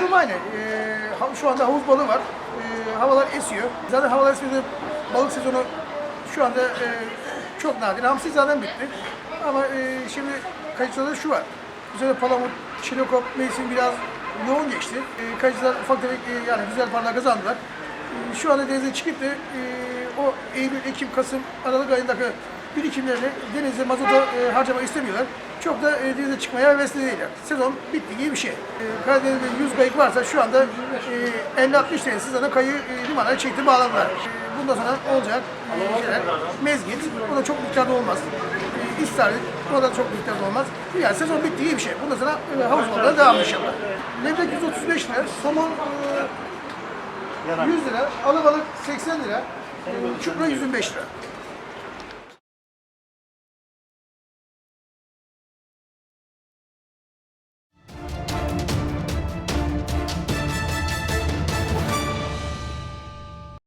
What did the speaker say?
Durum aynı. Ee, ha- şu anda havuz balığı var. Ee, havalar esiyor. Zaten havalar esmedi balık sezonu şu anda e, çok nadir. Hamsi zaten bitti. Ama e, şimdi kayıtlarda şu var. Üzerinde palamut, çinekop mevsim biraz yoğun geçti. E, kayıtçılar ufak tefek e, yani güzel paralar kazandılar. E, şu anda denize çıkıp da e, o Eylül, Ekim, Kasım, Aralık ayındaki birikimlerini denize mazota e, harcama istemiyorlar. Çok da e, denize çıkmaya hevesli değiller. Sezon bitti gibi bir şey. E, Karadeniz'de 100 kayık varsa şu anda e, 50-60 tanesi zaten kayığı e, limana çekti bağladılar. E, bundan sonra olacak e, şeyler mezgit. O da çok miktarda olmaz. E, İstavrit, o da çok miktarda olmaz. Yani sezon bitti gibi bir şey. Bundan sonra e, havuz balığı devam inşallah. Levrek 135 lira, somon e, 100 lira, alabalık 80 lira, e, çupra 125 lira.